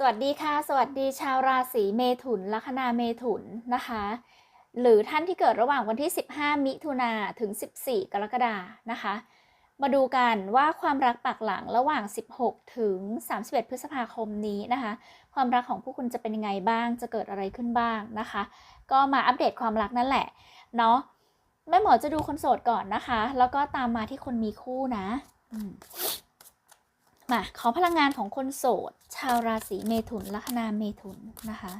สวัสดีค่ะ สวัสดีชาวราศีเมถุนลัคนาเมถุนนะคะ หรือท่านที่เกิดระหว่างวันที่ 15 มิถุนาถึง 14 กรกฎานะคะ มาดูกันว่าความรักปักหลังระหว่าง 16 ถึง 31 พฤษภาคมนี้นะคะ ความรักของผู้คุณจะเป็นยังไงบ้างจะเกิดอะไรขึ้นบ้างนะคะ ก็มาอัปเดตความรักนั่นแหละเนาะแม่หมอจะดูคนโสดก่อนนะคะ แล้วก็ตามมาที่คนมีคู่นะมมาขอพลังงานของคนโสด ชาวราศีเมถุนลัคนาเมถุนนะคะ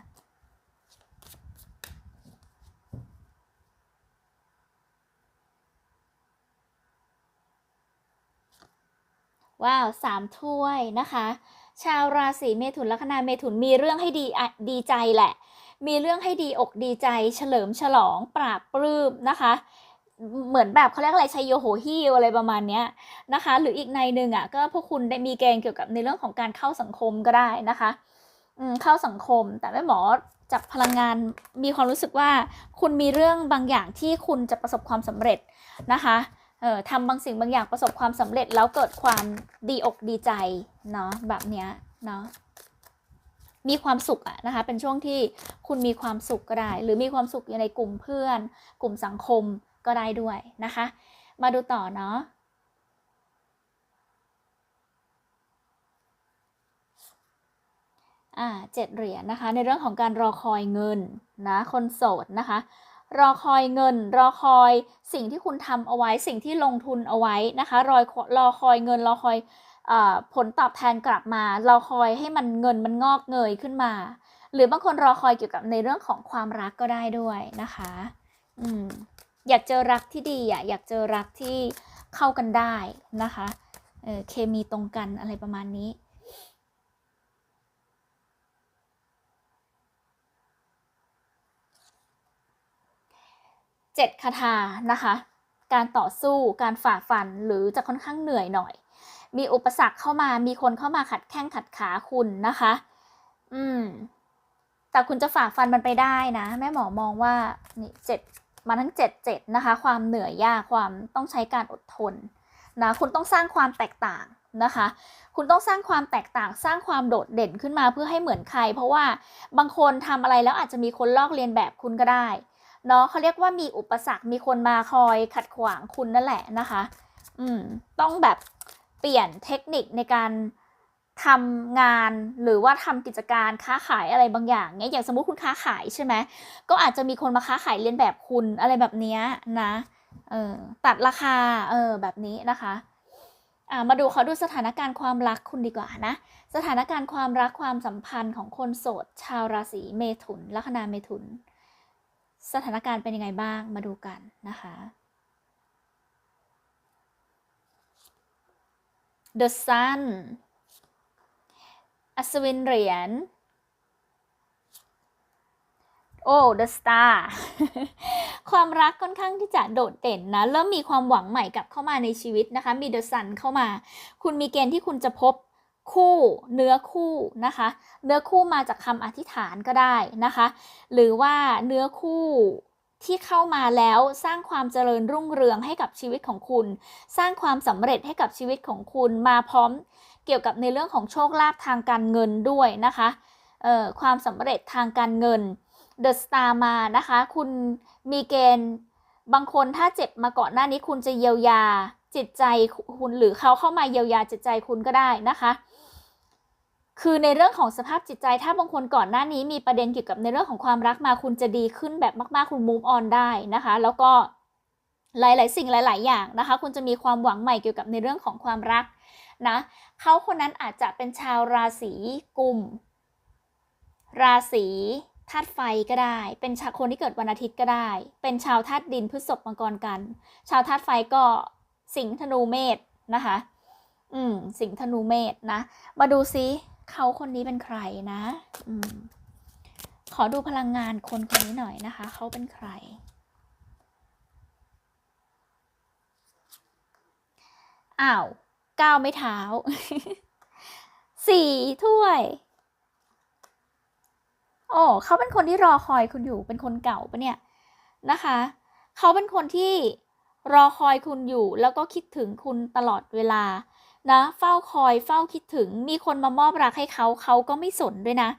ว้าวสามถ้วยนะคะ ชาวราศีเมถุนลัคนาเมถุนมีเรื่องให้ดีดีใจแหละ มีเรื่องให้ดีอกดีใจ เฉลิมฉลองปราบปลื้มนะคะ เหมือนแบบเขาเรียกอะไรชัยโยโหฮิวอะไรประมาณเนี้ยนะคะ หรืออีกในหนึ่งอะก็พวกคุณได้มีเกณฑ์เกี่ยวกับในเรื่องของการเข้าสังคมก็ได้นะคะอืมเข้าสังคม แต่แม่หมอจากพลังงานมีความรู้สึกว่า คุณมีเรื่องบางอย่างที่คุณจะประสบความสำเร็จนะคะเอ่อทำบางสิ่งบางอย่างประสบความสำเร็จแล้วเกิดความดีอกดีใจเนาะแบบเนี้ยเนาะมีความสุขอะนะคะ เป็นช่วงที่คุณมีความสุขก็ได้ หรือมีความสุขอยู่ในกลุ่มเพื่อน กลุ่มสังคม ก็ได้ด้วยนะคะ มาดูต่อเนาะอ่าเจ็ดเหรียญนะคะ ในเรื่องของการรอคอยเงินนะคนโสดนะคะ รอคอยเงิน รอคอยสิ่งที่คุณทำเอาไว้สิ่งที่ลงทุนเอาไว้นะคะรอรอคอยเงินรอคอยอผลตอบแทนกลับมารอคอยให้มันเงินมันงอกเงยขึ้นมา หรือบางคนรอคอยเกี่ยวกับในเรื่องของความรักก็ได้ด้วยนะคะ อืม อยากเจอรักที่ดีอะอยากเจอรักที่เข้ากันได้นะคะเออเคมีตรงกันอะไรประมาณนี้ เจ็ดคาถานะคะ การต่อสู้การฝ่าฟันหรือจะค่อนข้างเหนื่อยหน่อย มีอุปสรรคเข้ามามีคนเข้ามาขัดแข้งขัดขาคุณนะคะ อืมแต่คุณจะฝ่าฟันมันไปได้นะ แม่หมอมองว่านี่เจ็ด มาทั้งเจ็ดเจ็ดนะคะ ความเหนื่อยยากความต้องใช้การอดทนนะคุณต้องสร้างความแตกต่างนะคะ คุณต้องสร้างความแตกต่างสร้างความโดดเด่นขึ้นมาเพื่อให้เหมือนใคร เพราะว่าบางคนทำอะไรแล้วอาจจะมีคนลอกเลียนแบบคุณก็ได้เนาะเขาเรียกว่ามีอุปสรรคมีคนมาคอยขัดขวางคุณนั่นแหละนะคะ อืมต้องแบบเปลี่ยนเทคนิคในการ ทำงานหรือว่าทำกิจการค้าขายอะไรบางอย่างเนี้ยอย่างสมมุติคุณค้าขายใช่ไหมก็อาจจะมีคนมาค้าขายเลียนแบบคุณอะไรแบบนี้นะเออตัดราคาเออแบบนี้นะคะอ่ามาดูเขาดูสถานการณ์ความรักคุณดีกว่านะ สถานการณ์ความรักความสัมพันธ์ของคนโสด ชาวราศีเมถุนลัคนาเมถุน สถานการณ์เป็นยังไงบ้างมาดูกันนะคะ The Sun อัศวินเหรียญโอ้ The Star ความรักค่อนข้างที่จะโดดเด่นนะ เริ่มมีความหวังใหม่กลับเข้ามาในชีวิตนะคะ มี The Sun เข้ามา คุณมีเกณฑ์ที่คุณจะพบคู่เนื้อคู่นะคะ เนื้อคู่มาจากคำอธิษฐานก็ได้นะคะ หรือว่าเนื้อคู่ที่เข้ามาแล้วสร้างความเจริญรุ่งเรืองให้กับชีวิตของคุณ สร้างความสำเร็จให้กับชีวิตของคุณมาพร้อม เกี่ยวกับในเรื่องของโชคลาภทางการเงินด้วยนะคะเอ่อความสำเร็จทางการเงิน The Star มานะคะ คุณมีเกณฑ์บางคนถ้าเจ็บมาก่อนหน้านี้คุณจะเยียวยาจิตใจคุณหรือเขาเข้ามาเยียวยาจิตใจคุณก็ได้นะคะ คือในเรื่องของสภาพจิตใจถ้าบางคนก่อนหน้านี้มีประเด็นเกี่ยวกับในเรื่องของความรักมาคุณจะดีขึ้นแบบมาก ๆ คุณ move on ได้นะคะ แล้วก็ หลาย ๆ สิ่งหลาย ๆ อย่างนะคะ คุณจะมีความหวังใหม่เกี่ยวกับในเรื่องของความรักนะเขาคนนั้นอาจจะเป็นชาวราศีกุม ราศีธาตุไฟก็ได้ เป็นชาวคนที่เกิดวันอาทิตย์ก็ได้ เป็นชาวธาตุดินพฤษภมังกรกัน ชาวธาตุไฟก็สิงห์ธนูเมษนะคะ อืม สิงห์ธนูเมษนะ มาดูซิเขาคนนี้เป็นใครนะ อืม ขอดูพลังงานคนคนนี้หน่อยนะคะ เขาเป็นใคร อ้าวก้าวไม่เท้าสี่ถ้วย โอ้เขาเป็นคนที่รอคอยคุณอยู่เป็นคนเก่าปะเนี่ยนะคะ เขาเป็นคนที่รอคอยคุณอยู่ แล้วก็คิดถึงคุณตลอดเวลานะ เฝ้าคอย เฝ้าคิดถึง มีคนมามอบรักให้เขา เขาก็ไม่สนด้วยนะ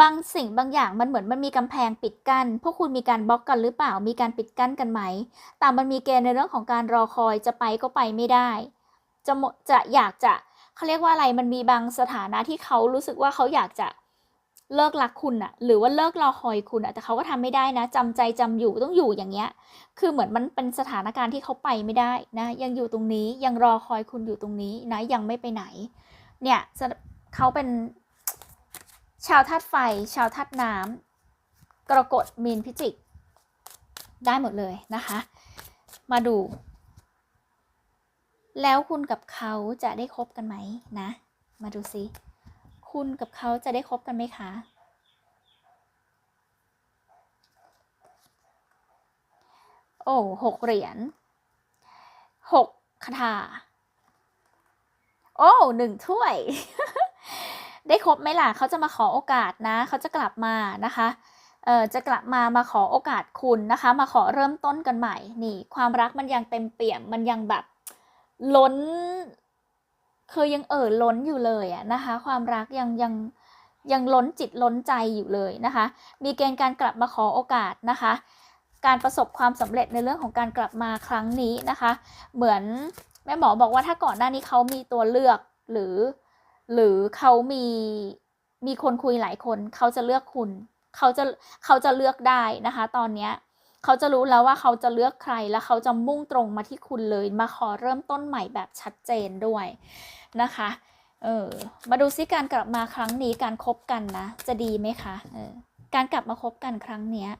บางสิ่งบางอย่างมันเหมือนมันมีกำแพงปิดกัน้น พวกคุณมีการบล็อกกันหรือเปล่า มีการปิดกั้นกันไหม แต่มันมีเกณฑ์ในเรื่องของการรอคอยจะไปก็ไปไม่ได้ จะหมดจะอยากจะเขาเรียกว่าอะไร มันมีบางสถานะที่เขารู้สึกว่าเขาอยากจะเลิกรักคุณอะหรือว่าเลิกรอคอยคุณอะแต่เขาก็ทำไม่ได้นะจำใจจำอยู่ต้องอยู่อย่างเงี้ย คือเหมือนมันเป็นสถานการณ์ที่เขาไปไม่ได้นะ ยังอยู่ตรงนี้ยังรอคอยคุณอยู่ตรงนี้นะ ยังไม่ไปไหน เนี่ยเขาเป็น ชาวธาตุไฟ ชาวธาตุน้ำกรกฎมีนพิจิก ได้หมดเลยนะคะ มาดู แล้วคุณกับเขาจะได้คบกันไหมนะ มาดูซิ คุณกับเขาจะได้คบกันไหมคะโอ้หกเหรียญหกคาถา โอ้หนึ่งถ้วย ได้ครบไหมล่ะเขาจะมาขอโอกาสนะเขาจะกลับมานะคะเอ่อจะกลับมามาขอโอกาสคุณนะคะ มาขอเริ่มต้นกันใหม่นี่ความรักมันยังเต็มเปี่ยมมันยังแบบล้นเคยยังเอ่อล้นอยู่เลยอะนะคะ ความรักยังยังยังล้นจิตล้นใจอยู่เลยนะคะ มีเกณฑ์การกลับมาขอโอกาสนะคะ การประสบความสำเร็จในเรื่องของการกลับมาครั้งนี้นะคะ เหมือนแม่หมอบอกว่าถ้าก่อนหน้านี้เขามีตัวเลือกหรือ หรือเขามีมีคนคุยหลายคน เขาจะเลือกคุณ เขาจะเขาจะเลือกได้นะคะ ตอนเนี้ยเขาจะรู้แล้วว่าเขาจะเลือกใครแล้วเขาจะมุ่งตรงมาที่คุณเลย มาขอเริ่มต้นใหม่แบบชัดเจนด้วยนะคะเออมาดูซิการกลับมาครั้งนี้การครบกันนะจะดีไหมคะเออการกลับมาคบกันครั้งเนี้ย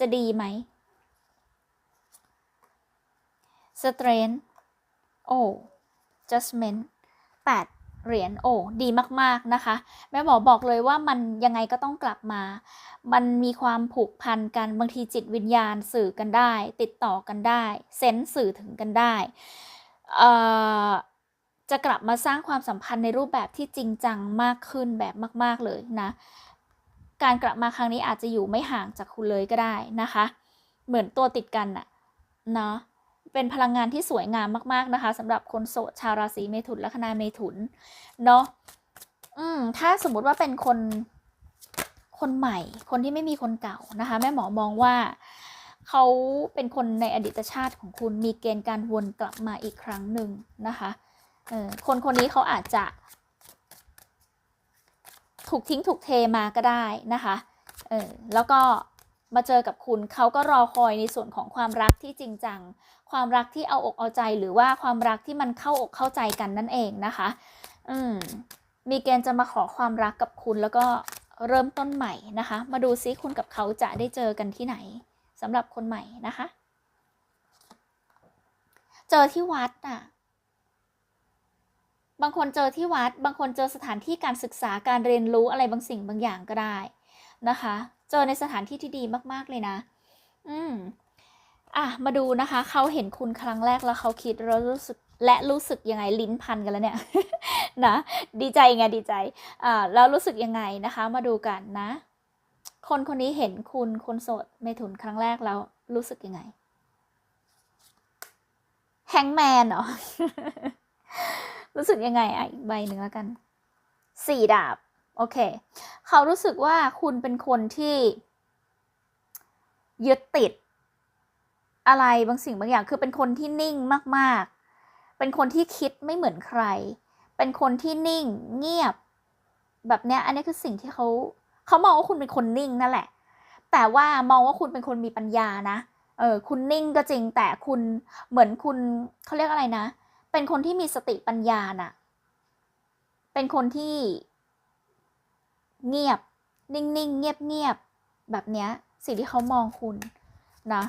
จะดีไหมสเตรนโอ้ judgment แปด เหรียญโอ้ดีมากๆนะคะ แม่หมอบอกเลยว่ามันยังไงก็ต้องกลับมา มันมีความผูกพันกันบางทีจิตวิญญาณสื่อกันได้ ติดต่อกันได้เซนส์สื่อถึงกันได้จะกลับมาสร้างความสัมพันธ์ในรูปแบบที่จริงจังมากขึ้นแบบมาก ๆเลยนะ การกลับมาครั้งนี้อาจจะอยู่ไม่ห่างจากคุณเลยก็ได้นะคะ เหมือนตัวติดกันอะเนาะ เป็นพลังงานที่สวยงามมาก ๆ นะคะสำหรับคนโสดชาวราศีเมถุนและคณาเมถุนเนาะอืมถ้าสมมุติว่าเป็นคนคนใหม่ คนที่ไม่มีคนเก่านะคะ แม่หมอมองว่าเขาเป็นคนในอดีตชาติของคุณมีเกณฑ์การวนกลับมาอีกครั้งหนึ่งนะคะเออคนคนนี้เขาอาจจะ ถูกทิ้งถูกเทมาก็ได้นะคะเออแล้วก็ มาเจอกับคุณเขาก็รอคอยในส่วนของความรักที่จริงจัง ความรักที่เอาอกเอาใจหรือว่าความรักที่มันเข้าอกเข้าใจกันนั่นเองนะคะ อืมมีเกณฑ์จะมาขอความรักกับคุณแล้วก็เริ่มต้นใหม่นะคะ มาดูซิคุณกับเขาจะได้เจอกันที่ไหนสำหรับคนใหม่นะคะ เจอที่วัดอะบางคนเจอที่วัด บางคนเจอสถานที่การศึกษาการเรียนรู้อะไรบางสิ่งบางอย่างก็ได้นะคะ เจอในสถานที่ที่ดีมากๆเลยนะ อืมอะมาดูนะคะ เขาเห็นคุณครั้งแรกแล้วเขาคิดแล้วรู้สึกและรู้สึกยังไงลิ้นพันกันแล้วเนี่ยนะดีใจไงดีใจอ่าแล้วรู้สึกยังไงนะคะ มาดูกันนะ คนคนนี้เห็นคุณคนโสดเมถุนครั้งแรกแล้วรู้สึกยังไงแฮงแมนเหรอ รู้สึกยังไงอะอีกใบหนึ่งแล้วกัน สี่ดาบ โอเค เขารู้สึกว่าคุณเป็นคนที่ยึดติด อะไรบางสิ่งบางอย่าง คือเป็นคนที่นิ่งมาก ๆ เป็นคนที่คิดไม่เหมือนใคร เป็นคนที่นิ่งเงียบ แบบเนี้ย อันนี้คือสิ่งที่เขาเขามองว่าคุณเป็นคนนิ่งนั่นแหละ แต่ว่ามองว่าคุณเป็นคนมีปัญญานะ เออ คุณนิ่งก็จริง แต่คุณเหมือนคุณเขาเรียกอะไรนะ เป็นคนที่มีสติปัญญาน่ะ เป็นคนที่ เงียบ นิ่งๆ เงียบๆ แบบเนี้ยสิ่งที่เขามองคุณนะ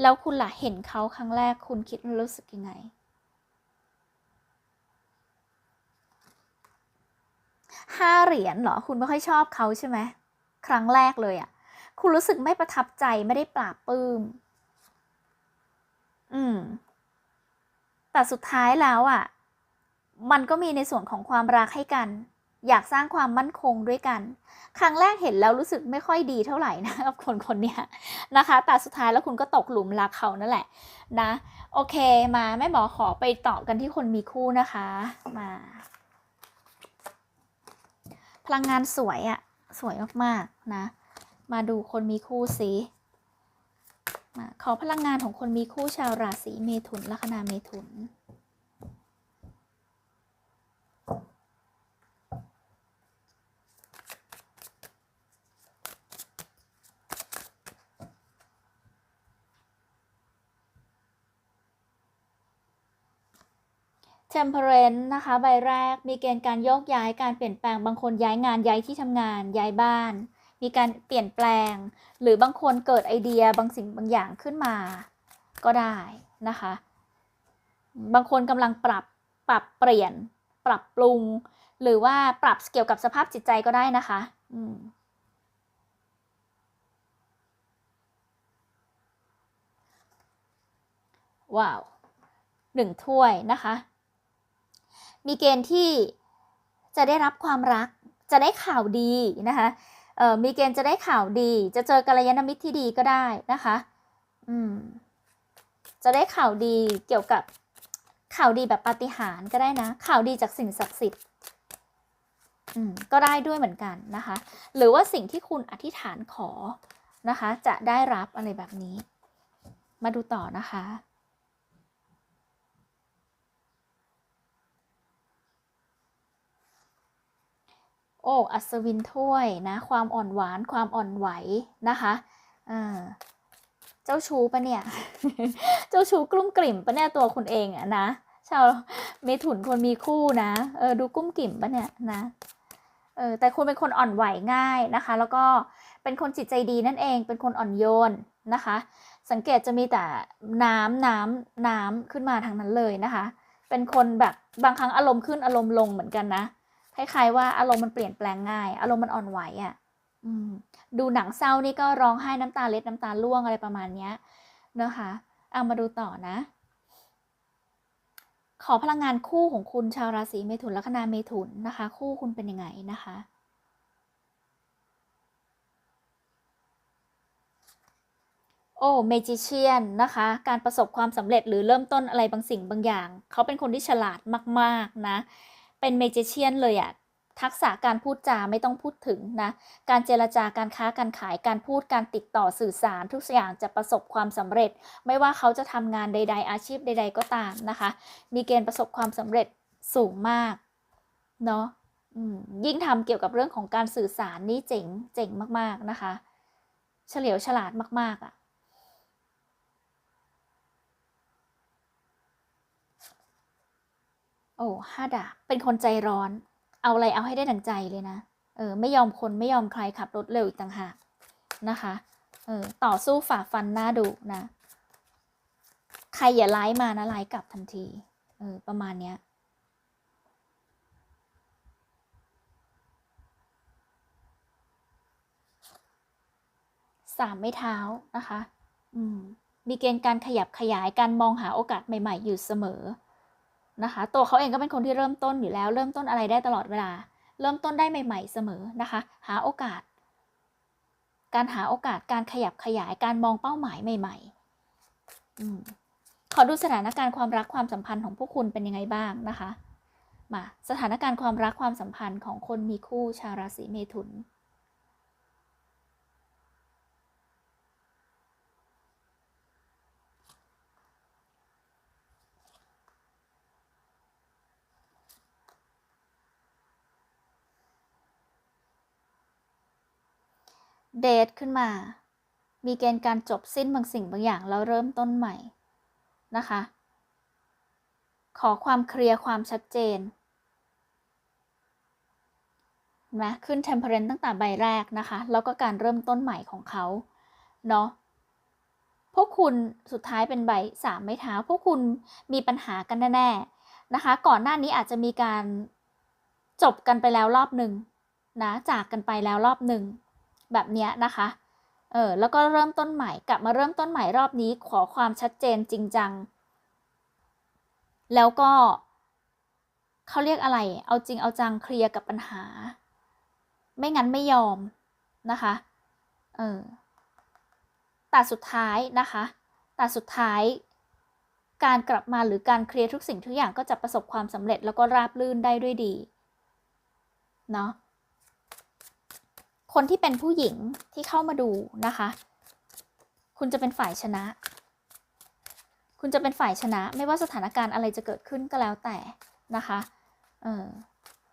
แล้วคุณล่ะเห็นเขาครั้งแรกคุณคิดรู้สึกยังไง ห้าเหรียญเหรอ คุณไม่ค่อยชอบเขาใช่ไหม ครั้งแรกเลยอะ่ะ คุณรู้สึกไม่ประทับใจไม่ได้ปราบปื้ม อืม แต่สุดท้ายแล้วอะ่ะ มันก็มีในส่วนของความรักให้กัน อยากสร้างความมั่นคงด้วยกัน ครั้งแรกเห็นแล้วรู้สึกไม่ค่อยดีเท่าไหร่นะกับคนคนนี้นะคะ แต่สุดท้ายแล้วคุณก็ตกหลุมรักเขานั่นแหละนะ โอเคมาแม่หมอขอไปต่อกันที่คนมีคู่นะคะ มา พลังงานสวยอะสวยมากๆนะ มาดูคนมีคู่สิมาขอพลังงานของคนมีคู่ชาวราศีเมถุนลัคนาเมถุน Temperance นะคะ ใบแรกมีเกณฑ์การโยกย้ายการเปลี่ยนแปลงบางคนย้ายงานย้ายที่ทำงานย้ายบ้าน มีการเปลี่ยนแปลง หรือบางคนเกิดไอเดียบางสิ่งบางอย่างขึ้นมา ก็ได้นะคะ บางคนกำลังปรับปรับเปลี่ยน ปรับปรุง หรือว่าปรับเกี่ยวกับสภาพจิตใจก็ได้นะคะอืมว้าวหนึ่งถ้วยนะคะ มีเกณฑ์ที่จะได้รับความรัก จะได้ข่าวดีนะคะเอ่อมีเกณฑ์จะได้ข่าวดี จะเจอกัลยาณมิตรที่ดีก็ได้นะคะอืมจะได้ข่าวดีเกี่ยวกับข่าวดีแบบปาฏิหาริย์ก็ได้นะ ข่าวดีจากสิ่งศักดิ์สิทธิ์อืมก็ได้ด้วยเหมือนกันนะคะ หรือว่าสิ่งที่คุณอธิษฐานขอนะคะ จะได้รับอะไรแบบนี้ มาดูต่อนะคะ โอ้อัศวินถ้วยนะความอ่อนหวานความอ่อนไหวนะคะอ่าเจ้าชู้ปะเนี่ย เจ้าชู้กลุ้มกลิ่มปะเนี่ยตัวคุณเองอะนะชาวเมถุนคนมีคู่นะเออดูกุ้มกิ่มปะเนี่ยนะเออแต่คุณเป็นคนอ่อนไหวง่ายนะคะ แล้วก็เป็นคนจิตใจดีนั่นเอง เป็นคนอ่อนโยนนะคะ สังเกตจะมีแต่น้ำน้ำน้ำขึ้นมาทางนั้นเลยนะคะ เป็นคนแบบบางครั้งอารมณ์ขึ้นอารมณ์ลงเหมือนกันนะ คล้ายๆว่าอารมณ์มันเปลี่ยนแปลงง่าย อารมณ์มันอ่อนไหวอะ่ะดูหนังเศร้านี่ก็ร้องไห้น้ำตาเล็ดน้ำตาร่วงอะไรประมาณเนี้ยนะคะเอามาดูต่อนะ ขอพลังงานคู่ของคุณชาวราศีเมถุนลัคนาเมถุนนะคะ คู่คุณเป็นยังไงนะคะโอ้เมจิเชียนนะคะ การประสบความสำเร็จหรือเริ่มต้นอะไรบางสิ่งบางอย่าง เขาเป็นคนที่ฉลาดมาก ๆ นะ เป็นเมจิเชียนเลยอะทักษะการพูดจาไม่ต้องพูดถึงนะ การเจรจาการค้าการขายการพูดการติดต่อสื่อสารทุกอย่างจะประสบความสำเร็จ ไม่ว่าเขาจะทำงานใด ๆ อาชีพใด ๆ ก็ตามนะคะ มีเกณฑ์ประสบความสำเร็จสูงมากเนาะยิ่งทำเกี่ยวกับเรื่องของการสื่อสารนี่เจ๋งเจ๋งมากๆนะคะ เฉลียวฉลาดมากๆอะ่ะ โอ้ห้าดาบเป็นคนใจร้อน เอาอะไรเอาให้ได้ดังใจเลยนะ เออ ไม่ยอมคนไม่ยอมใครขับรถเร็วอีกต่างหากนะคะ เออ ต่อสู้ฝ่าฟันหน้าดุนะ ใครอย่าไล่มานะไล่กลับทันที เออ ประมาณเนี้ยสามไม่เท้านะคะ อืม มีเกณฑ์การขยับขยายการมองหาโอกาสใหม่ ๆ อยู่เสมอ นะคะ ตัวเขาเองก็เป็นคนที่เริ่มต้นอยู่แล้ว เริ่มต้นอะไรได้ตลอดเวลา เริ่มต้นได้ใหม่ ๆ เสมอนะคะ หาโอกาส การหาโอกาสการขยับขยายการมองเป้าหมายใหม่ๆอขอดูสถานการณ์ความรักความสัมพันธ์ของพวกคุณเป็นยังไงบ้างนะคะ มาสถานการณ์ความรักความสัมพันธ์ของคนมีคู่ชาวราศีเมถุน เดทขึ้นมา มีเกณฑ์การจบสิ้นบางสิ่งบางอย่างแล้วเริ่มต้นใหม่นะคะ ขอความเคลียร์ความชัดเจนนะขึ้น temperance ตั้งแต่ใบแรกนะคะ แล้วก็การเริ่มต้นใหม่ของเขาเนาะพวกคุณสุดท้ายเป็นใบสามไม้เท้า พวกคุณมีปัญหากันแน่ๆนะคะ ก่อนหน้านี้อาจจะมีการจบกันไปแล้วรอบหนึ่งนะจากกันไปแล้วรอบหนึ่ง แบบเนี้ยนะคะ เออแล้วก็เริ่มต้นใหม่กลับมาเริ่มต้นใหม่รอบนี้ขอความชัดเจนจริงจัง แล้วก็เขาเรียกอะไร เอาจริงเอาจังเคลียร์กับปัญหา ไม่งั้นไม่ยอมนะคะ เออแต่สุดท้ายนะคะ แต่สุดท้าย การกลับมาหรือการเคลียร์ทุกสิ่งทุกอย่างก็จะประสบความสำเร็จแล้วก็ราบรื่นได้ด้วยดี เนาะ คนที่เป็นผู้หญิงที่เข้ามาดูนะคะ คุณจะเป็นฝ่ายชนะ คุณจะเป็นฝ่ายชนะ ไม่ว่าสถานการณ์อะไรจะเกิดขึ้นก็แล้วแต่นะคะเออ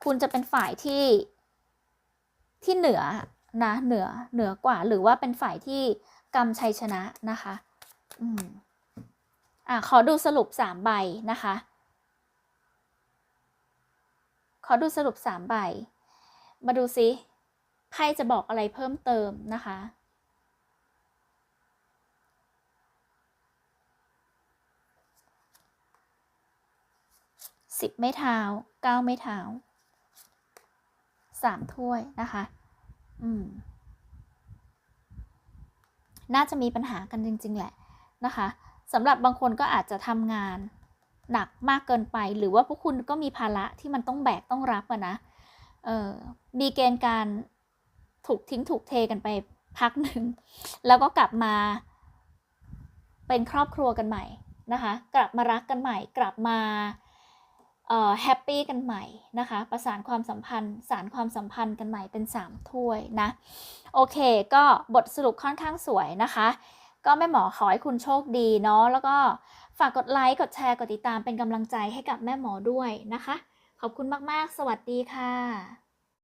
คุณจะเป็นฝ่ายที่ที่เหนือนะเหนือเหนือกว่า หรือว่าเป็นฝ่ายที่กำชัยชนะนะคะอืมอะขอดูสรุปสามใบนะคะ ขอดูสรุปสามใบ มาดูซิ ไพ่จะบอกอะไรเพิ่มเติมนะคะ สิบไม่เท้าเก้าไม่เท้าสามถ้วยนะคะ อืม น่าจะมีปัญหากันจริง ๆ แหละนะคะสำหรับบางคนก็อาจจะทำงานหนักมากเกินไป หรือว่าพวกคุณก็มีภาระที่มันต้องแบกต้องรับอะนะ เออมีเกณฑ์การ ถูกทิ้งถูกเทกันไปพักหนึ่ง แล้วก็กลับมา เป็นครอบครัวกันใหม่นะคะ กลับมารักกันใหม่ กลับมาแฮปปี้กันใหม่นะคะ ประสานความสัมพันธ์ สารความสัมพันธ์กันใหม่เป็น 3 ถ้วยนะ โอเค ก็บทสรุปค่อนข้างสวยนะคะ ก็แม่หมอขอให้คุณโชคดีเนาะ แล้วก็ฝากกดไลค์ กดแชร์ กดติดตามเป็นกำลังใจให้กับแม่หมอด้วยนะคะ ขอบคุณมาก ๆ สวัสดีค่ะ